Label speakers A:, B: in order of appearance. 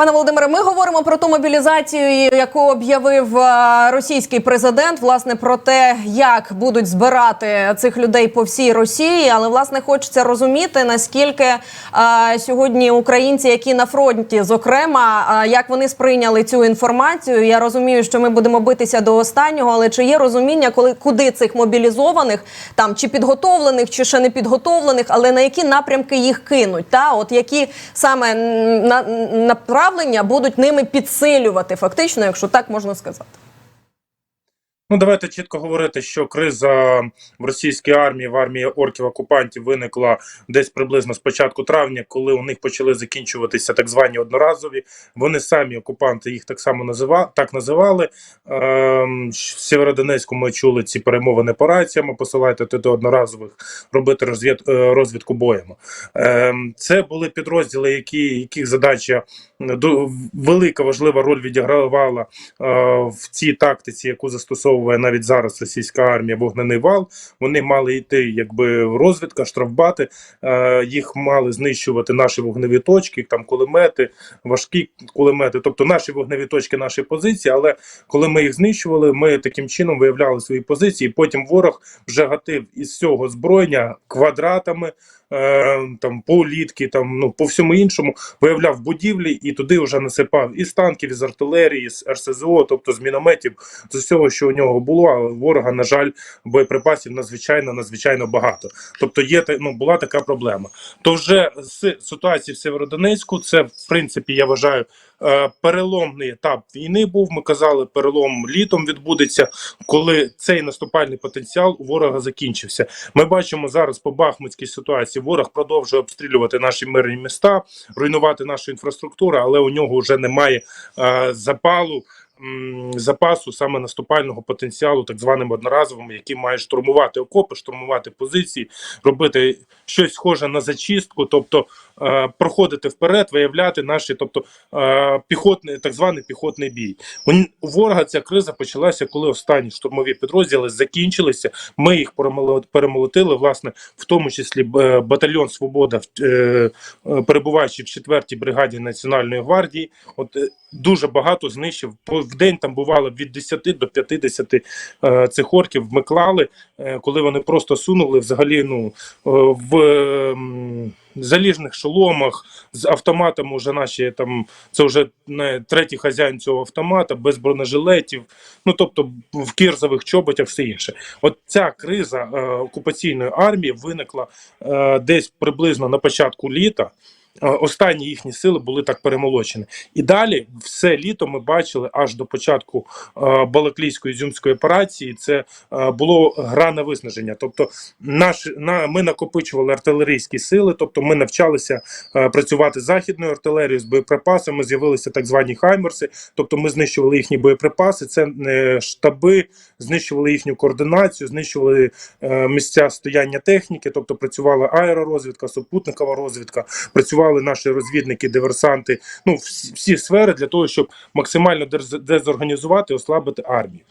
A: Пане Володимире, ми говоримо про ту мобілізацію, яку об'явив е, російський президент. Власне про те, як будуть збирати цих людей по всій Росії. Але власне хочеться розуміти, наскільки е, сьогодні українці, які на фронті, зокрема, е, як вони сприйняли цю інформацію. Я розумію, що ми будемо битися до останнього, але чи є розуміння, коли куди цих мобілізованих там чи підготовлених, чи ще не підготовлених, але на які напрямки їх кинуть? Та от які саме на, направлення будуть ними підсилювати, фактично, якщо так можна сказати.
B: Ну, давайте чітко говорити, що криза в російській армії, в армії орків окупантів виникла десь приблизно з початку травня, коли у них почали закінчуватися так звані одноразові. Вони самі окупанти їх так само називали, так називали. Ем, в Сєвєродонецьку ми чули ці перемовини по раціям, посилайте туди одноразових робити розвід, е, розвідку боями. Ем, це були підрозділи, які, яких задача велика важлива роль відігравала е, в цій тактиці, яку застосовує навіть зараз російська армія вогнений вал. Вони мали йти якби розвідка, штрафбати, е, їх мали знищувати наші вогневі точки, там кулемети, важкі кулемети, тобто наші вогневі точки, наші позиції. Але коли ми їх знищували, ми таким чином виявляли свої позиції. Потім ворог вже гатив із цього зброєння квадратами. Е, Там політки, там ну по всьому іншому виявляв будівлі і туди вже насипав із танків, із артилерії, з РСЗО, тобто з мінометів, з усього, що у нього було. А ворога, на жаль, боєприпасів надзвичайно надзвичайно багато. Тобто, є ну була така проблема. То вже з ситуації в Северодонецьку, це в принципі я вважаю. Е, Переломний етап війни був. Ми казали, перелом літом відбудеться, коли цей наступальний потенціал у ворога закінчився. Ми бачимо зараз по Бахмутській ситуації. Ворог продовжує обстрілювати наші мирні міста, руйнувати нашу інфраструктуру, але у нього вже немає е, запалу. Запасу саме наступального потенціалу, так званим одноразовим, який має штурмувати окопи, штурмувати позиції, робити щось схоже на зачистку, тобто е, проходити вперед, виявляти наші, тобто е, піхотний, так званий піхотний бій. У, ворога ця криза почалася, коли останні штурмові підрозділи закінчилися. Ми їх перемоло- перемолотили, власне, в тому числі е, батальйон Свобода, е, е, перебуваючи в 4-й бригаді Національної гвардії. От е, дуже багато знищив. По- В день там бувало від 10 до 50 е, цих орків. Ми клали, е, коли вони просто сунули взагалі ну, е, в заліжних шоломах з автоматами. Уже наші там це вже не третій хазяїн цього автомата, без бронежилетів. Ну тобто в кірзових чоботях, все інше. От ця криза е, окупаційної армії виникла е, десь приблизно на початку літа. Останні їхні сили були так перемолочені, і далі все літо ми бачили аж до початку Балаклійської зюмської операції. Це було гра на виснаження. Тобто, наш на ми накопичували артилерійські сили, тобто ми навчалися працювати з західною артилерією з боєприпасами. З'явилися так звані хаймерси, тобто ми знищували їхні боєприпаси. Це е, штаби, знищували їхню координацію, знищували е, місця стояння техніки, тобто працювала аеророзвідка, супутникова розвідка, працювали наші розвідники, диверсанти. Ну всі, всі сфери для того, щоб максимально дезорганізувати, ослабити армію.